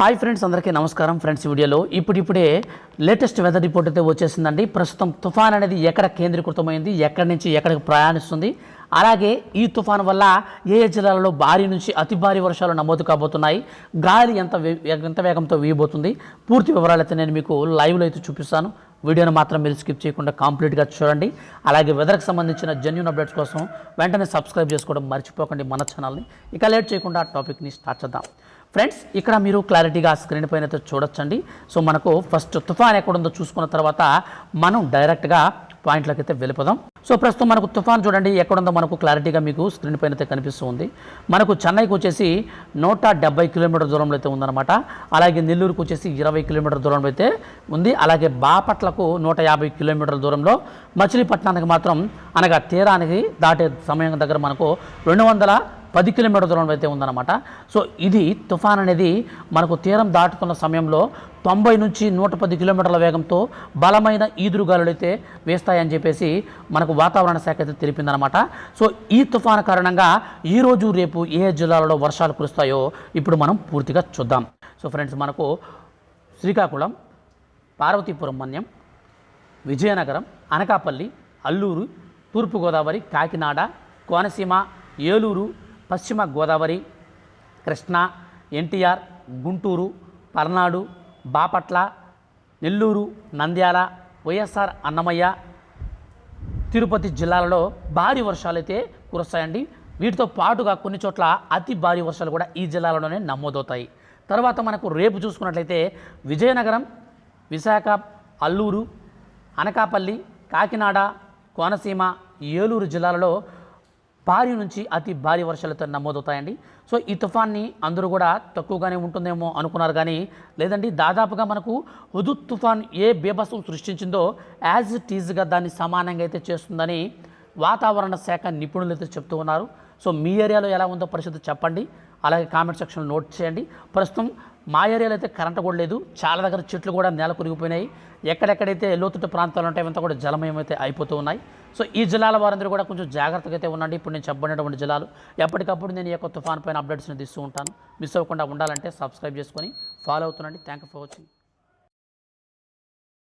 Hi friends అందరికీ నమస్కారం. Friends వీడియోలో ఇప్పుడిప్పుడే లేటెస్ట్ వెదర్ రిపోర్ట్ అయితే వచ్చేసిందండి. ప్రస్తుతం తుఫాన్ అనేది ఎక్కడ కేంద్రీకృతమైంది ఎక్కడి నుంచి ఎక్కడికి ప్రయాణిస్తుంది అలాగే ఈ తుఫాన్ వల్ల ఏ ఏ జిల్లాలలో భారీ నుంచి అతి భారీ వర్షాలు నమోదు కాబోతున్నాయి గాలి ఎంత ఎంత వేగంతో వీయబోతుంది పూర్తి వివరాలు అయితే నేను మీకు లైవ్లో అయితే చూపిస్తాను. వీడియోని మాత్రం మీరు స్కిప్ చేయకుండా కంప్లీట్గా చూడండి. అలాగే వెదర్కి సంబంధించిన జెన్యున్ అప్డేట్స్ కోసం వెంటనే సబ్స్క్రైబ్ చేసుకోవడం మర్చిపోకండి మన ఛానల్ని. ఇక లేట్ చేయకుండా ఆ టాపిక్ని స్టార్ట్ చేద్దాం. ఫ్రెండ్స్ ఇక్కడ మీరు క్లారిటీగా స్క్రీన్ పైన అయితే చూడొచ్చండి. సో మనకు ఫస్ట్ తుఫాన్ ఎక్కడుందో చూసుకున్న తర్వాత మనం డైరెక్ట్గా పాయింట్లోకి అయితే వెళ్ళిపోదాం. సో ప్రస్తుతం మనకు తుఫాన్ చూడండి ఎక్కడుందో మనకు క్లారిటీగా మీకు స్క్రీన్ పైన అయితే కనిపిస్తుంది. మనకు చెన్నైకి వచ్చేసి నూట డెబ్బై కిలోమీటర్ దూరంలో అయితే ఉందన్నమాట. అలాగే నెల్లూరుకు వచ్చేసి ఇరవై కిలోమీటర్ దూరంలో అయితే ఉంది. అలాగే బాపట్లకు నూట యాభై కిలోమీటర్ల దూరంలో మచిలీపట్నానికి మాత్రం అనగా తీరానికి దాటే సమయం దగ్గర మనకు రెండు వందల పది కిలోమీటర్ దూరంలో అయితే ఉందన్నమాట. సో ఇది తుఫాన్ అనేది మనకు తీరం దాటుతున్న సమయంలో తొంభై నుంచి నూట పది కిలోమీటర్ల వేగంతో బలమైన ఈదురుగాలులు అయితే వేస్తాయని చెప్పేసి మనకు వాతావరణ శాఖ అయితే తెలిపిందనమాట సో ఈ తుఫాను కారణంగా ఈరోజు రేపు ఏ జిల్లాలలో వర్షాలు కురుస్తాయో ఇప్పుడు మనం పూర్తిగా చూద్దాం. సో ఫ్రెండ్స్ మనకు శ్రీకాకుళం పార్వతీపురం మన్యం విజయనగరం అనకాపల్లి అల్లూరు తూర్పుగోదావరి కాకినాడ కోనసీమ ఏలూరు పశ్చిమ గోదావరి కృష్ణా ఎన్టీఆర్ గుంటూరు పల్నాడు బాపట్ల నెల్లూరు నంద్యాల వైఎస్ఆర్ అన్నమయ్య తిరుపతి జిల్లాలలో భారీ వర్షాలు అయితే కురుస్తాయండి. వీటితో పాటుగా కొన్ని చోట్ల అతి భారీ వర్షాలు కూడా ఈ జిల్లాలోనే నమోదవుతాయి. తర్వాత మనకు రేపు చూసుకున్నట్లయితే విజయనగరం విశాఖ అల్లూరు అనకాపల్లి కాకినాడ కోనసీమ ఏలూరు జిల్లాలలో భారీ నుంచి అతి భారీ వర్షాలతో నమోదవుతాయండి. సో ఈ తుఫాన్ని అందరూ కూడా తక్కువగానే ఉంటుందేమో అనుకున్నారు కానీ లేదండి దాదాపుగా మనకు హుదు తుఫాన్ ఏ బీభత్సం సృష్టించిందో యాజ్ ఇట్ ఈజ్గా దాన్ని సమానంగా అయితే చేస్తుందని వాతావరణ శాఖ నిపుణులు అయితే చెప్తూ ఉన్నారు. సో మీ ఏరియాలో ఎలా ఉందో పరిస్థితి చెప్పండి. అలాగే కామెంట్ సెక్షన్లో నోట్ చేయండి. ప్రస్తుతం మా ఏరియాలో అయితే కరెంట్ కూడా లేదు. చాలా దగ్గర చెట్లు కూడా నేల కురిగిపోయినాయి. ఎక్కడెక్కడైతే లోతుట్టు ప్రాంతాలు ఉంటాయో అంతా కూడా జలమయం అయితే అయిపోతూ ఉన్నాయి. సో ఈ జిల్లాల వారందరూ కూడా కొంచెం జాగ్రత్తగా అయితే ఉండండి. ఇప్పుడు నేను చెప్పబడినటువంటి జిల్లాలు. ఎప్పటికప్పుడు నేను ఈ యొక్క తుఫాన్ పైన అప్డేట్స్ని తీస్తూ ఉంటాను. మిస్ అవ్వకుండా ఉండాలంటే సబ్స్క్రైబ్ చేసుకొని follow అవుతుండండి. Thank you for watching